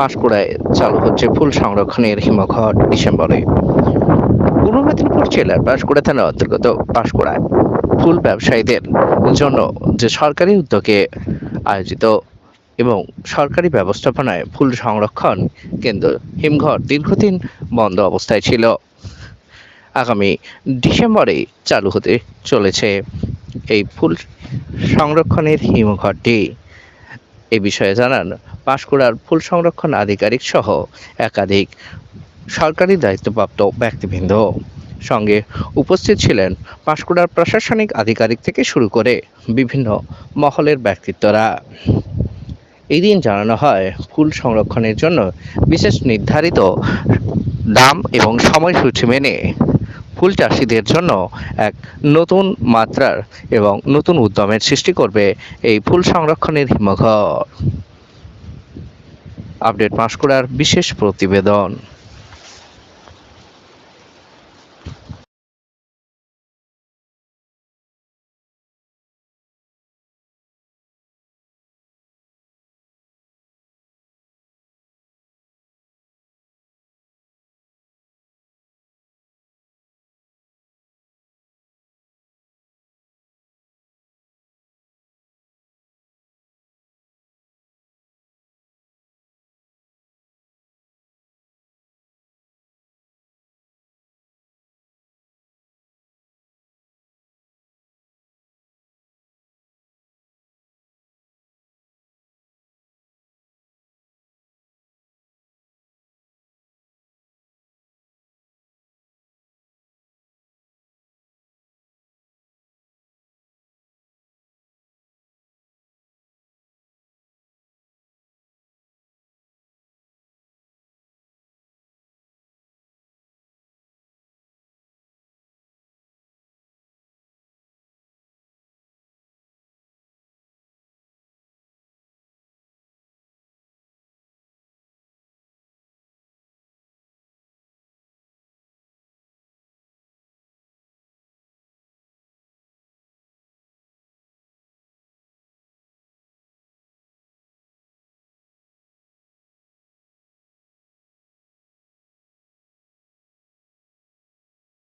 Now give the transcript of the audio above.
পাঁশকুড়ায় চালু হচ্ছে ফুল সংরক্ষণের হিমঘর ডিসেম্বরে। পূর্ব মেদিনীপুর জেলার পাঁশকুড়া থানার অন্তর্গত পাঁশকুড়ায় ফুল ব্যবসায়ীদের জন্য যে সরকারি উদ্যোগে আয়োজিত এবং সরকারি ব্যবস্থাপনায় ফুল সংরক্ষণ কেন্দ্র হিমঘর দীর্ঘদিন বন্ধ অবস্থায় ছিল। আগামী ডিসেম্বরে চালু হতে চলেছে এই ফুল সংরক্ষণের হিমঘরটি। এ বিষয়ে জানান পাঁশকুড়ার ফুল সংরক্ষণ আধিকারিক সহ একাধিক সরকারি দায়িত্বপ্রাপ্ত ব্যক্তিবৃন্দ। সঙ্গে উপস্থিত ছিলেন পাঁশকুড়ার প্রশাসনিক আধিকারিক থেকে শুরু করে বিভিন্ন মহলের ব্যক্তিত্বরা। এই দিন জানানো হয়, ফুল সংরক্ষণের জন্য বিশেষ নির্ধারিত দাম এবং সময়সূচি মেনে ফুল চাষিদের জন্য এক নতুন মাত্রার এবং নতুন উদ্যমের সৃষ্টি করবে এই ফুল সংরক্ষণের হিমঘর। আপডেট পাঁশকুড়ার বিশেষ প্রতিবেদন।